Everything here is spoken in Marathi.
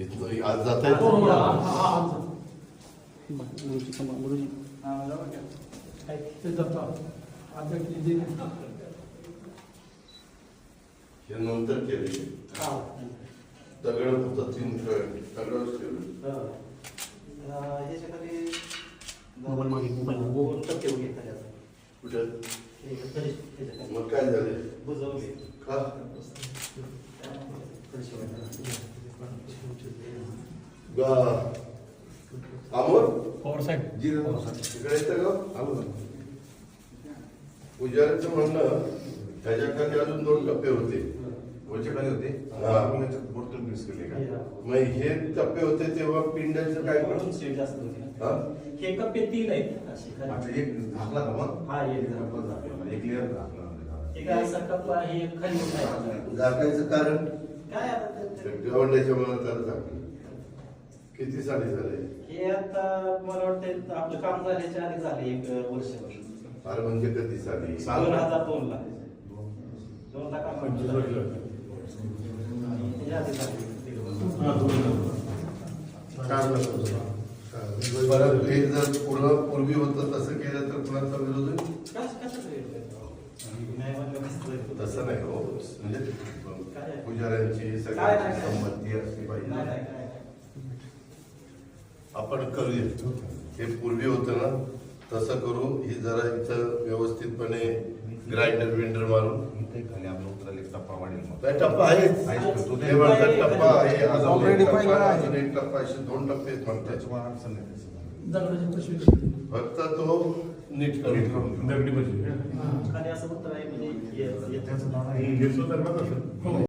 इथं आज जाता हो, हो, हा, येतं हा, हा. गुरुजी थांबा, गुरुजी काय ते दत्ता. अध्यक्ष जे- हे नंतर केले हा. दगड होतं तीन दगड ठेवले ह्याच्याखाली मोबाईल मागे, मोबाईल मागे. दोन टक्के उघे खाली कुठं हे तरी ह्याच्याखाली मग काय झाले बुजवले का अमोल पवार साहेब. तिकडे येतं का? आलो पुजाऱ्याचं म्हणणं त्याच्याखाली अजून दोन टप्पे होते. होते? हा. आपण याच्यात बोटल मिक्स केले का? मग हे टप्पे होते तेव्हा पिंडाचं काय म्हणून करू सीट जास्त होती. हा? हे कप्पे तीन आहेत. आता एक झाकला का मग? हा एक जरा. एक लेअर झाकला. एक असा कप्पा हे खाली. झाकायचं कारण? काय आता? गवंड्याच्या मनात झाकलं किती साली झाले? हे आता मला वाटतं आपलं काम झाल्याच्या आधी झाले एक वर्षभर फार म्हणजे कधी साली? दोन हजार दोन ला दोन ला काम वर्ष. परत हे जर पुढं पूर्वी होतं तसं केलं तर कुणाचा विरोध होईल? तसं नाही हो. म्हणजे? पुजाऱ्यांची सगळ्यांची? संमती असली पाहिजे. आपण करूया. हे पूर्वी होतं ना तसं करू. ही जरा इथं व्यवस्थितपणे ग्राइंडर विंडर मारून खाली आपलं उतरायला एक टप्पा वाढेल मग. टप्पा आहेच. तो टप्पा आहे अजून एक टप्पा असे दोन टप्पे आहेत त्याच्यामुळे अडचण नाही पिशवी. फक्त तो नीट करून. हा. खाली असं उत्तर